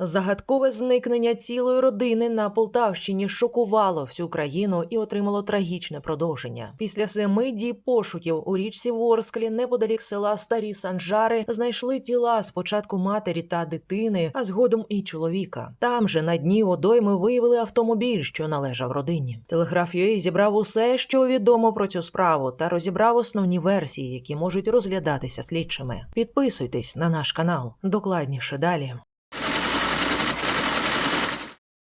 Загадкове зникнення цілої родини на Полтавщині шокувало всю країну і отримало трагічне продовження. Після семи діб пошуків у річці Ворсклі, неподалік села Старі Санжари, знайшли тіла спочатку матері та дитини, а згодом і чоловіка. Там же на дні водойми виявили автомобіль, що належав родині. Телеграф UA зібрав усе, що відомо про цю справу, та розібрав основні версії, які можуть розглядатися слідчими. Підписуйтесь на наш канал. Докладніше далі.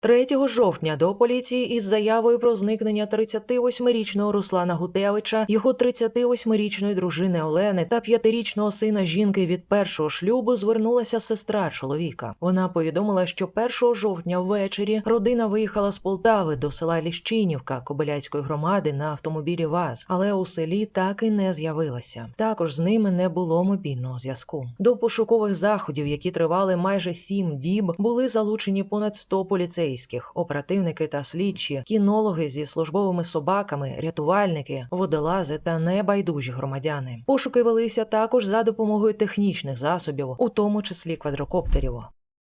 3 жовтня до поліції із заявою про зникнення 38-річного Руслана Гутевича, його 38-річної дружини Олени та 5-річного сина жінки від першого шлюбу звернулася сестра чоловіка. Вона повідомила, що 1 жовтня ввечері родина виїхала з Полтави до села Ліщинівка Кобиляцької громади на автомобілі ВАЗ, але у селі так і не з'явилася. Також з ними не було мобільного зв'язку. До пошукових заходів, які тривали майже сім діб, були залучені понад 100 поліцейських, оперативники та слідчі, кінологи зі службовими собаками, рятувальники, водолази та небайдужі громадяни. Пошуки велися також за допомогою технічних засобів, у тому числі квадрокоптерів.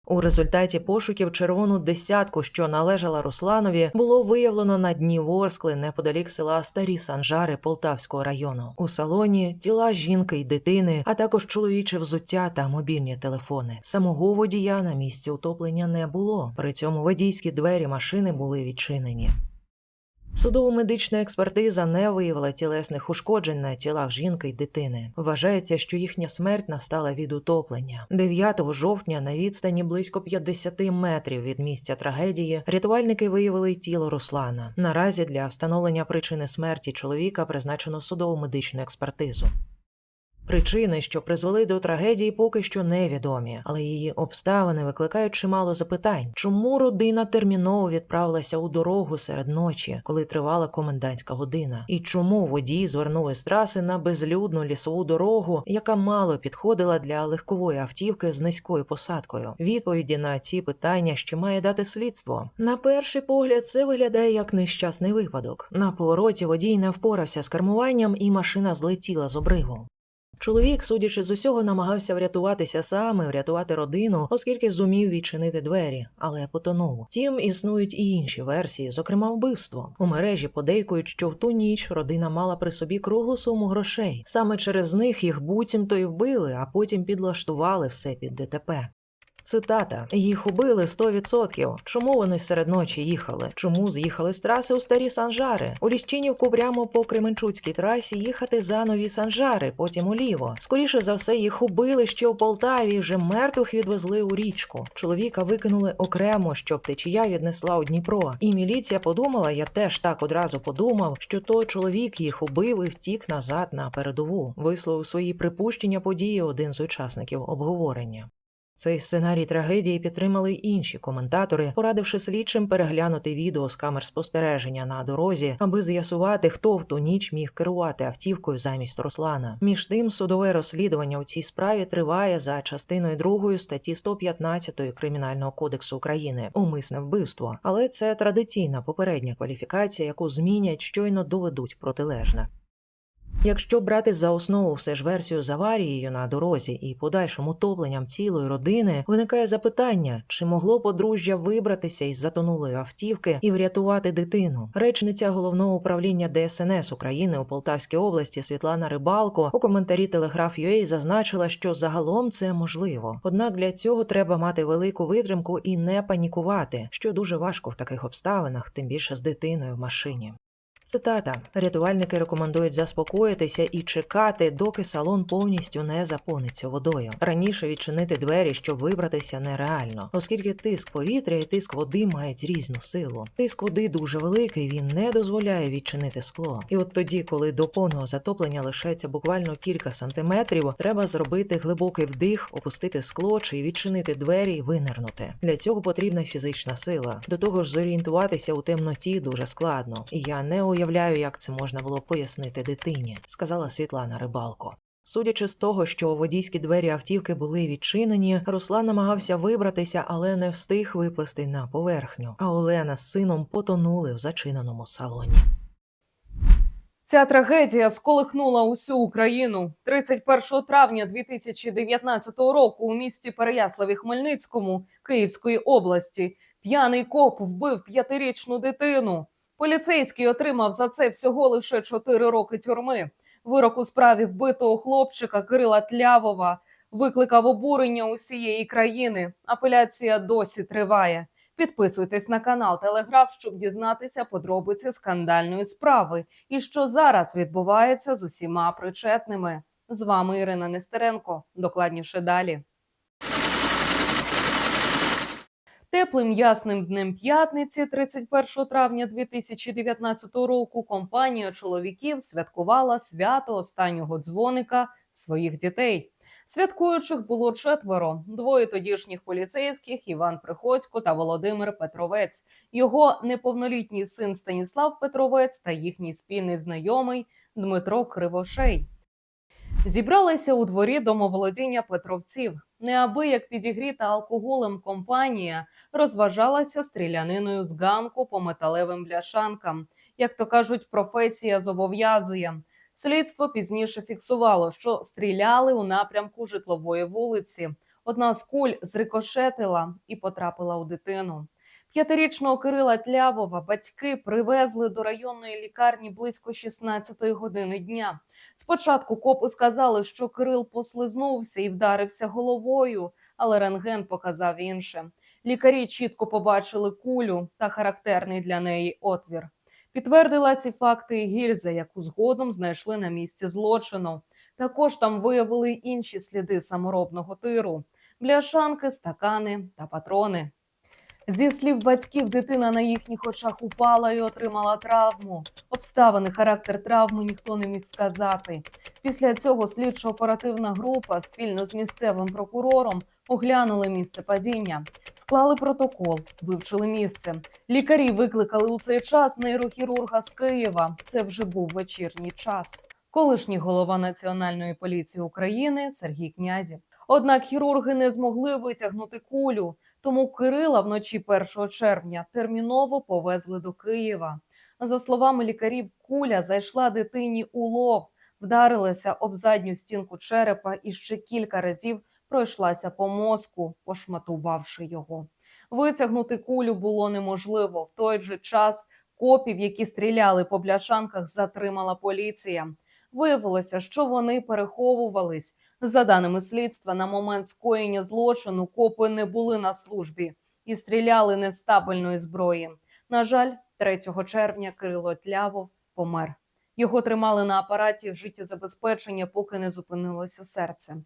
У результаті пошуків червону десятку, що належала Русланові, було виявлено на дні Ворскли неподалік села Старі Санжари Полтавського району. У салоні тіла жінки й дитини, а також чоловіче взуття та мобільні телефони. Самого водія на місці утоплення не було. При цьому водійські двері машини були відчинені. Судово-медична експертиза не виявила тілесних ушкоджень на тілах жінки й дитини. Вважається, що їхня смерть настала від утоплення. 9 жовтня на відстані близько 50 метрів від місця трагедії рятувальники виявили тіло Руслана. Наразі для встановлення причини смерті чоловіка призначено судово-медичну експертизу. Причини, що призвели до трагедії, поки що невідомі, але її обставини викликають чимало запитань. Чому родина терміново відправилася у дорогу серед ночі, коли тривала комендантська година? І чому водії звернули з траси на безлюдну лісову дорогу, яка мало підходила для легкової автівки з низькою посадкою? Відповіді на ці питання ще має дати слідство. На перший погляд, це виглядає як нещасний випадок. На повороті водій не впорався з кермуванням, і машина злетіла з обриву. Чоловік, судячи з усього, намагався врятуватися сам і врятувати родину, оскільки зумів відчинити двері, але потонув. Втім, існують і інші версії, зокрема вбивство. У мережі подейкують, що в ту ніч родина мала при собі круглу суму грошей. Саме через них їх буцімто й вбили, а потім підлаштували все під ДТП. Цитата: їх убили 100%. Чому вони серед ночі їхали? Чому з'їхали з траси у старі Санжари? У Ліщинівку прямо по Кременчуцькій трасі їхати за нові Санжари, потім уліво. Скоріше за все, їх убили ще у Полтаві. Вже мертвих відвезли у річку. Чоловіка викинули окремо, щоб течія віднесла у Дніпро. І міліція подумала, я теж так одразу подумав, що той чоловік їх убив і втік назад на передову. Висловив свої припущення події один з учасників обговорення. Цей сценарій трагедії підтримали й інші коментатори, порадивши слідчим переглянути відео з камер спостереження на дорозі, аби з'ясувати, хто в ту ніч міг керувати автівкою замість Руслана. Між тим, судове розслідування у цій справі триває за частиною 2 статті 115 Кримінального кодексу України умисне вбивство, але це традиційна попередня кваліфікація, яку змінять щойно доведуть протилежне. Якщо брати за основу все ж версію з аварією на дорозі і подальшим утопленням цілої родини, виникає запитання, чи могло подружжя вибратися із затонулої автівки і врятувати дитину. Речниця головного управління ДСНС України у Полтавській області Світлана Рибалко у коментарі Телеграф.UA зазначила, що загалом це можливо. Однак для цього треба мати велику витримку і не панікувати, що дуже важко в таких обставинах, тим більше з дитиною в машині. Цитата: рятувальники рекомендують заспокоїтися і чекати, доки салон повністю не заповниться водою. Раніше відчинити двері, щоб вибратися, нереально, оскільки тиск повітря і тиск води мають різну силу. Тиск води дуже великий, він не дозволяє відчинити скло. І от тоді, коли до повного затоплення лишається буквально кілька сантиметрів, треба зробити глибокий вдих, опустити скло чи відчинити двері і винирнути. Для цього потрібна фізична сила. До того ж, зорієнтуватися у темноті дуже складно, і я не уявляю, як це можна було пояснити дитині, сказала Світлана Рибалко. Судячи з того, що водійські двері автівки були відчинені, Руслан намагався вибратися, але не встиг виплисти на поверхню. А Олена з сином потонули в зачиненому салоні. Ця трагедія сколихнула усю Україну 31 травня 2019 року у місті Переяславі Хмельницькому Київської області. П'яний коп вбив п'ятирічну дитину. Поліцейський отримав за це всього лише 4 роки тюрми. Вирок у справі вбитого хлопчика Кирила Тлявова викликав обурення усієї країни. Апеляція досі триває. Підписуйтесь на канал Телеграф, щоб дізнатися подробиці скандальної справи і що зараз відбувається з усіма причетними. З вами Ірина Нестеренко. Докладніше далі. Теплим ясним днем п'ятниці, 31 травня 2019 року, компанія чоловіків святкувала свято останнього дзвоника своїх дітей. Святкуючих було четверо: двоє тодішніх поліцейських Іван Приходько та Володимир Петровець, його неповнолітній син Станіслав Петровець та їхній спільний знайомий Дмитро Кривошей. Зібралися у дворі домоволодіння Петровців. Неабияк підігріта алкоголем компанія розважалася стріляниною з ганку по металевим бляшанкам. Як то кажуть, професія зобов'язує. Слідство пізніше фіксувало, що стріляли у напрямку житлової вулиці. Одна з куль зрикошетила і потрапила у дитину. П'ятирічного Кирила Тлявова батьки привезли до районної лікарні близько 16-ї години дня. Спочатку копи сказали, що Кирил послизнувся і вдарився головою, але рентген показав інше. Лікарі чітко побачили кулю та характерний для неї отвір. Підтвердила ці факти і гільза, яку згодом знайшли на місці злочину. Також там виявили інші сліди саморобного тиру: бляшанки, стакани та патрони. Зі слів батьків, дитина на їхніх очах упала і отримала травму. Обставини, характер травми ніхто не міг сказати. Після цього слідчо-оперативна група спільно з місцевим прокурором оглянули місце падіння, склали протокол, вивчили місце. Лікарі викликали у цей час нейрохірурга з Києва. Це вже був вечірній час. Колишній голова Національної поліції України Сергій Князів. Однак хірурги не змогли витягнути кулю. Тому Кирила вночі 1 червня терміново повезли до Києва. За словами лікарів, куля зайшла дитині у лоб, вдарилася об задню стінку черепа і ще кілька разів пройшлася по мозку, пошматувавши його. Витягнути кулю було неможливо. В той же час копів, які стріляли по бляшанках, затримала поліція. Виявилося, що вони переховувались. За даними слідства, на момент скоєння злочину копи не були на службі і стріляли не зброї. На жаль, 3 червня Кирило Тлявов помер. Його тримали на апараті життєзабезпечення, поки не зупинилося серце.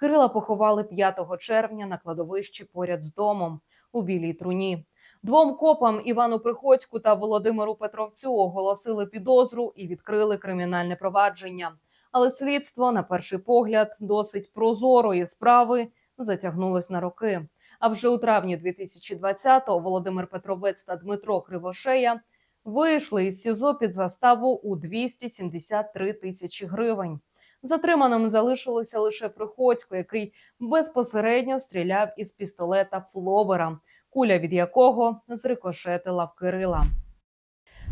Кирила поховали 5 червня на кладовищі поряд з домом у білій труні. Двом копам Івану Приходьку та Володимиру Петровцю оголосили підозру і відкрили кримінальне провадження. Але слідство, на перший погляд, досить прозорої справи затягнулось на роки. А вже у травні 2020-го Володимир Петровець та Дмитро Кривошея вийшли із СІЗО під заставу у 273 тисячі гривень. Затриманим залишилося лише Приходько, який безпосередньо стріляв із пістолета Флобера, куля від якого зрикошетила в Кирила.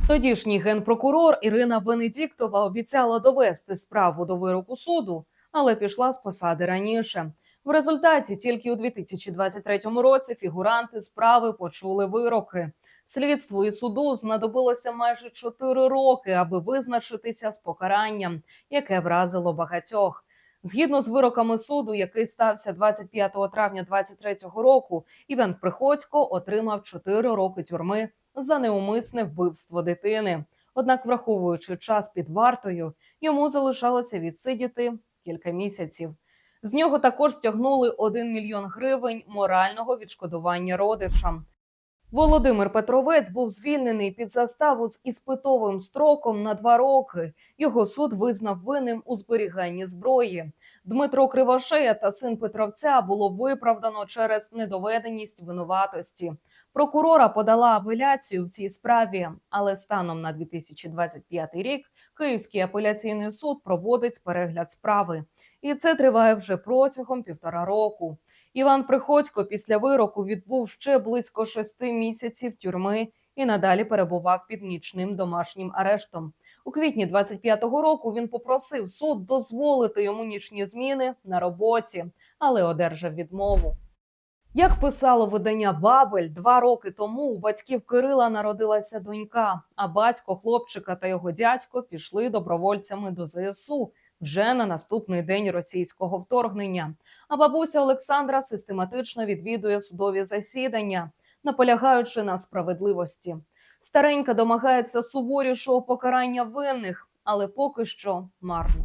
Тодішній генпрокурор Ірина Венедіктова обіцяла довести справу до вироку суду, але пішла з посади раніше. В результаті тільки у 2023 році фігуранти справи почули вироки. Слідству і суду знадобилося майже 4 роки, аби визначитися з покаранням, яке вразило багатьох. Згідно з вироками суду, який стався 25 травня 2023 року, Іван Приходько отримав 4 роки тюрми за неумисне вбивство дитини. Однак, враховуючи час під вартою, йому залишалося відсидіти кілька місяців. З нього також стягнули 1 мільйон гривень морального відшкодування родичам. Володимир Петровець був звільнений під заставу з іспитовим строком на два роки. Його суд визнав винним у зберіганні зброї. Дмитро Кривошея та син Петровця було виправдано через недоведеність винуватості. Прокурора подала апеляцію в цій справі, але станом на 2025 рік Київський апеляційний суд проводить перегляд справи, і це триває вже протягом півтора року. Іван Приходько після вироку відбув ще близько шести місяців тюрми і надалі перебував під нічним домашнім арештом. У квітні 25-го року він попросив суд дозволити йому нічні зміни на роботі, але одержав відмову. Як писало видання Бабель, два роки тому у батьків Кирила народилася донька, а батько хлопчика та його дядько пішли добровольцями до ЗСУ вже на наступний день російського вторгнення. А бабуся Олександра систематично відвідує судові засідання, наполягаючи на справедливості. Старенька домагається суворішого покарання винних, але поки що марно.